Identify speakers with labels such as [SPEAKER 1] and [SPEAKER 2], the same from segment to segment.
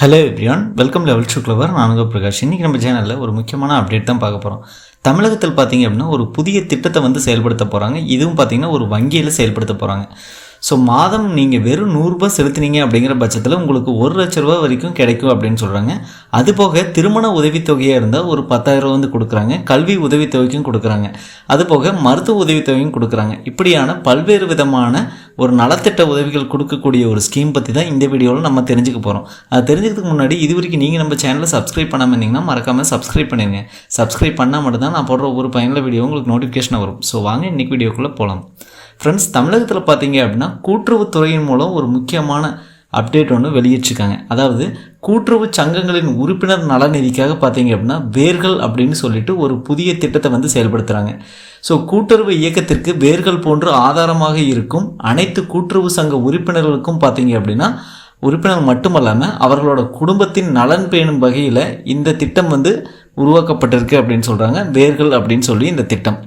[SPEAKER 1] Hello everyone welcome level to clever நானுங்க பிரகாஷ். இன்றைக்கி நம்ம சேனலில் ஒரு முக்கியமான அப்டேட் தான் பார்க்க போகிறோம் தமிழகத்தில் பார்த்தீங்க அப்படின்னா ஒரு புதிய திட்டத்தை வந்து செயல்படுத்த போகிறாங்க இதுவும் பார்த்தீங்கன்னா ஒரு வங்கியில் செயல்படுத்த போகிறாங்க ஸோ மாதம் நீங்கள் வெறும் நூறுரூபா செலுத்தினீங்க அப்படிங்கிற பட்சத்தில் உங்களுக்கு ஒரு லட்ச ரூபா வரைக்கும் கிடைக்கும் அப்படின்னு சொல்கிறாங்க அது போக திருமண உதவித்தொகையாக இருந்தால் ஒரு பத்தாயிரம் வந்து கொடுக்குறாங்க. கல்வி உதவித்தொகைக்கும் கொடுக்குறாங்க. அது போக மருத்துவ உதவித்தொகையும் கொடுக்குறாங்க. இப்படியான பல்வேறு விதமான ஒரு நலத்திட்ட உதவிகள் கொடுக்கக்கூடிய ஒரு ஸ்கீம் பற்றி தான் இந்த வீடியோவில் நம்ம தெரிஞ்சுக்க போகிறோம் அது தெரிஞ்சதுக்கு முன்னாடி இது வரைக்கும் நீங்கள் நம்ம சேனலை சப்ஸ்கிரைப் பண்ணாமல் இருந்தீங்கன்னா மறக்காமல் சப்ஸ்கிரைப் பண்ணிடுங்க சப்ஸ்கிரைப் பண்ணால் மட்டும்தான் நான் போடுற ஒரு பயனுள்ள வீடியோ உங்களுக்கு நோட்டிஃபிகேஷன் வரும். ஸோ வாங்க இன்றைக்கி வீடியோக்குள்ளே போகலாம் ஃப்ரெண்ட்ஸ் தமிழகத்தில் பார்த்தீங்க அப்படின்னா கூட்டுறவுத்துறையின் மூலம் ஒரு முக்கியமான அப்டேட் ஒன்று வெளியிட்டிருக்காங்க. அதாவது கூட்டுறவு சங்கங்களின் உறுப்பினர் நலநிதிக்காக பார்த்தீங்க அப்படின்னா வேர்கள் அப்படின்னு சொல்லிட்டு ஒரு புதிய திட்டத்தை வந்து செயல்படுத்துகிறாங்க ஸோ கூட்டுறவு இயக்கத்திற்கு வேர்கள் போன்று ஆதாரமாக இருக்கும் அனைத்து கூட்டுறவு சங்க உறுப்பினர்களுக்கும் பார்த்தீங்க அப்படின்னா உறுப்பினர் மட்டுமல்லாமல் அவர்களோட குடும்பத்தின் நலன் பேணும் வகையில் இந்த திட்டம் வந்து உருவாக்கப்பட்டிருக்கு அப்படின்னு சொல்கிறாங்க வேர்கள் அப்படின்னு சொல்லி இந்த திட்டம்.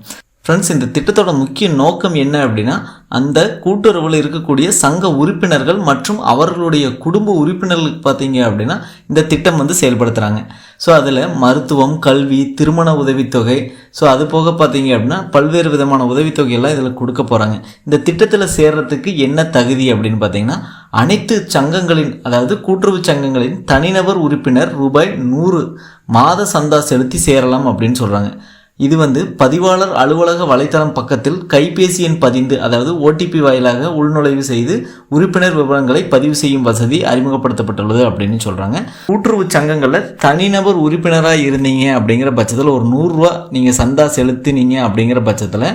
[SPEAKER 1] ஃப்ரெண்ட்ஸ் இந்த திட்டத்தோட முக்கிய நோக்கம் என்ன அப்படின்னா அந்த கூட்டுறவில் இருக்கக்கூடிய சங்க உறுப்பினர்கள் மற்றும் அவர்களுடைய குடும்ப உறுப்பினர்களுக்கு பார்த்தீங்க அப்படின்னா இந்த திட்டம் வந்து செயல்படுத்துகிறாங்க ஸோ அதில் மருத்துவம் கல்வி திருமண உதவித்தொகை ஸோ அது போக பார்த்தீங்க அப்படின்னா பல்வேறு விதமான உதவித்தொகையெல்லாம் இதில் கொடுக்க போகிறாங்க இந்த திட்டத்தில் சேர்றதுக்கு என்ன தகுதி அப்படின்னு பார்த்தீங்கன்னா அனைத்து சங்கங்களின் அதாவது கூட்டுறவு சங்கங்களின் தனிநபர் உறுப்பினர் ரூபாய் நூறு மாத சந்தா செலுத்தி சேரலாம் அப்படின்னு சொல்கிறாங்க இது வந்து பதிவாளர் அலுவலக வலைத்தளம் பக்கத்தில் கைபேசி எண் பதிந்து அதாவது ஓடிபி வாயிலாக உள்நுழைவு செய்து உறுப்பினர் விவரங்களை பதிவு செய்யும் வசதி அறிமுகப்படுத்தப்பட்டுள்ளது அப்படின்னு சொல்கிறாங்க கூட்டுறவு சங்கங்களில் தனிநபர் உறுப்பினராக இருந்தீங்க அப்படிங்கிற பட்சத்தில் ஒரு நூறுரூவா நீங்கள் சந்தா செலுத்தினீங்க அப்படிங்கிற பட்சத்தில்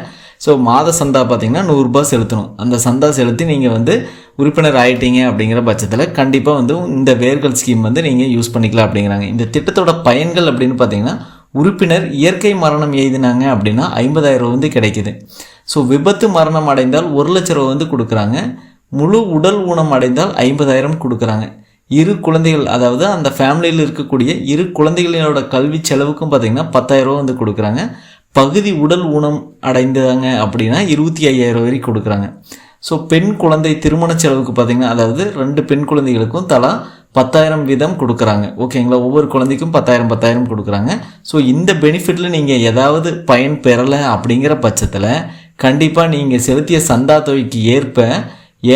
[SPEAKER 1] ஸோ மாத சந்தா பார்த்தீங்கன்னா நூறுரூபா செலுத்தணும். அந்த சந்தா செலுத்தி நீங்கள் வந்து உறுப்பினர் ஆகிட்டீங்க அப்படிங்கிற பட்சத்தில் கண்டிப்பாக வந்து இந்த வேர்கள் ஸ்கீம் வந்து நீங்கள் யூஸ் பண்ணிக்கலாம் அப்படிங்கிறாங்க. இந்த திட்டத்தோட பயன்கள் அப்படின்னு பார்த்தீங்கன்னா உறுப்பினர் இயற்கை மரணம் எழுதினாங்க அப்படின்னா ஐம்பதாயிரம் ரூபா வந்து கிடைக்குது. ஸோ விபத்து மரணம் அடைந்தால் ஒரு லட்ச ரூபா வந்து கொடுக்குறாங்க. முழு உடல் ஊனம் அடைந்தால் ஐம்பதாயிரம் கொடுக்குறாங்க. இரு குழந்தைகள் அதாவது அந்த ஃபேமிலியில் இருக்கக்கூடிய இரு குழந்தைகளோட கல்வி செலவுக்கும் பார்த்திங்கன்னா பத்தாயிரம் வந்து கொடுக்குறாங்க. பகுதி உடல் ஊனம் அடைந்தாங்க அப்படின்னா இருபத்தி ஐயாயிரம் வரைக்கும் கொடுக்குறாங்க. ஸோ பெண் குழந்தை திருமண செலவுக்கு பார்த்திங்கன்னா அதாவது ரெண்டு பெண் குழந்தைகளுக்கும் தலா பத்தாயிரம் வீதம் கொடுக்குறாங்க. ஓகேங்களா ஒவ்வொரு குழந்தைக்கும் பத்தாயிரம் பத்தாயிரம் கொடுக்குறாங்க. ஸோ இந்த பெனிஃபிட்டில் நீங்கள் ஏதாவது பயன் பெறலை அப்படிங்கிற பட்சத்தில் கண்டிப்பாக நீங்கள் செலுத்திய சந்தா தொகைக்கு ஏற்ப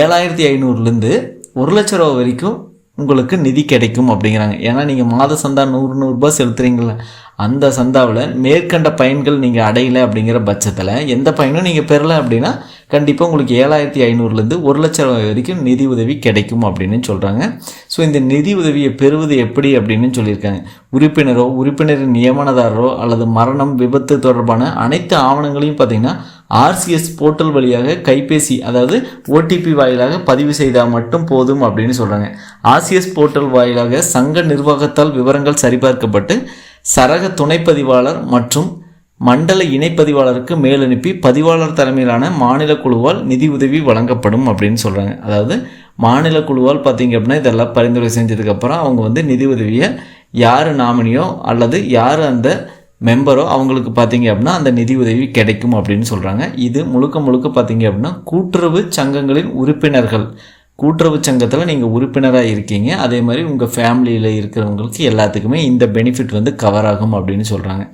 [SPEAKER 1] ஏழாயிரத்தி ஐநூறுலேருந்து ஒரு லட்ச ரூபா வரைக்கும் உங்களுக்கு நிதி கிடைக்கும் அப்படிங்கிறாங்க. ஏன்னா நீங்கள் மாத சந்தா நூறு நூறுரூபா செலுத்துறீங்கள அந்த சந்தாவில் மேற்கண்ட பயன்கள் நீங்கள் அடையலை அப்படிங்கிற பட்சத்தில் எந்த பயனும் நீங்கள் பெறலை அப்படின்னா கண்டிப்பாக உங்களுக்கு ஏழாயிரத்தி ஐநூறுலேருந்து ஒரு லட்சம் வரைக்கும் நிதி உதவி கிடைக்கும் அப்படின்னு சொல்கிறாங்க ஸோ இந்த நிதி உதவியை பெறுவது எப்படி அப்படின்னு சொல்லியிருக்காங்க. உறுப்பினரோ உறுப்பினரின் நியமனதாரரோ அல்லது மரணம் விபத்து தொடர்பான அனைத்து ஆவணங்களையும் பார்த்திங்கன்னா ஆர்சிஎஸ் போர்ட்டல் வழியாக கைபேசி அதாவது ஓடிபி வாயிலாக பதிவு செய்தால் மட்டும் போதும் அப்படின்னு சொல்கிறாங்க ஆர்சிஎஸ் போர்ட்டல் வாயிலாக சங்க நிர்வாகத்தால் விவரங்கள் சரிபார்க்கப்பட்டு சரக துணைப்பதிவாளர் மற்றும் மண்டல இணைப்பதிவாளருக்கு மேல் அனுப்பி பதிவாளர் தலைமையிலான மாநில குழுவால் நிதி உதவி வழங்கப்படும் அப்படின்னு சொல்கிறாங்க அதாவது மாநில குழுவால் பார்த்தீங்க அப்படின்னா இதெல்லாம் பரிந்துரை செஞ்சதுக்கப்புறம் அவங்க வந்து நிதி உதவியை யார் நாமினியோ அல்லது யார் அந்த மெம்பரோ அவங்களுக்கு பார்த்தீங்க அப்படின்னா அந்த நிதி உதவி கிடைக்கும் அப்படின்னு சொல்கிறாங்க இது முழுக்க முழுக்க பார்த்தீங்க அப்படின்னா கூட்டுறவு சங்கங்களின் உறுப்பினர்கள் கூட்டுறவு சங்கத்தில் நீங்கள் உறுப்பினராக இருக்கீங்க. அதே மாதிரி உங்கள் ஃபேமிலியில் இருக்கிறவங்களுக்கு எல்லாத்துக்குமே இந்த பெனிஃபிட் வந்து கவர் ஆகும் அப்படின்னு சொல்கிறாங்க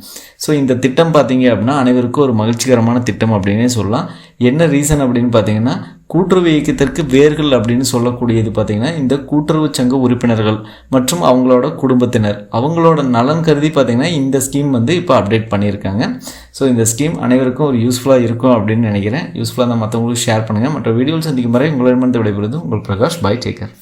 [SPEAKER 1] ஸோ இந்த திட்டம் பார்த்தீங்க அப்படின்னா அனைவருக்கும் ஒரு மகிழ்ச்சிகரமான திட்டம் அப்படின்னே சொல்லலாம். என்ன ரீசன் அப்படின்னு பார்த்தீங்கன்னா கூட்டுறவு இயக்கத்திற்கு வேர்கள் அப்படின்னு சொல்லக்கூடியது பார்த்திங்கன்னா இந்த கூட்டுறவு சங்க உறுப்பினர்கள் மற்றும் அவங்களோட குடும்பத்தினர். அவங்களோட நலன் கருதி பார்த்திங்கன்னா இந்த ஸ்கீம் வந்து இப்போ அப்டேட் பண்ணியிருக்காங்க. ஸோ இந்த ஸ்கீம் அனைவருக்கும் ஒரு யூஸ்ஃபுல்லாக இருக்கும் அப்படின்னு நினைக்கிறேன். யூஸ்ஃபுல்லாக தான் மற்றவங்களுக்கு ஷேர் பண்ணுங்கள் மற்ற வீடியோவில் சந்திக்கும் வரை உங்களிடமிருந்து விடைபெறுவது உங்கள் பிரகாஷ். By taker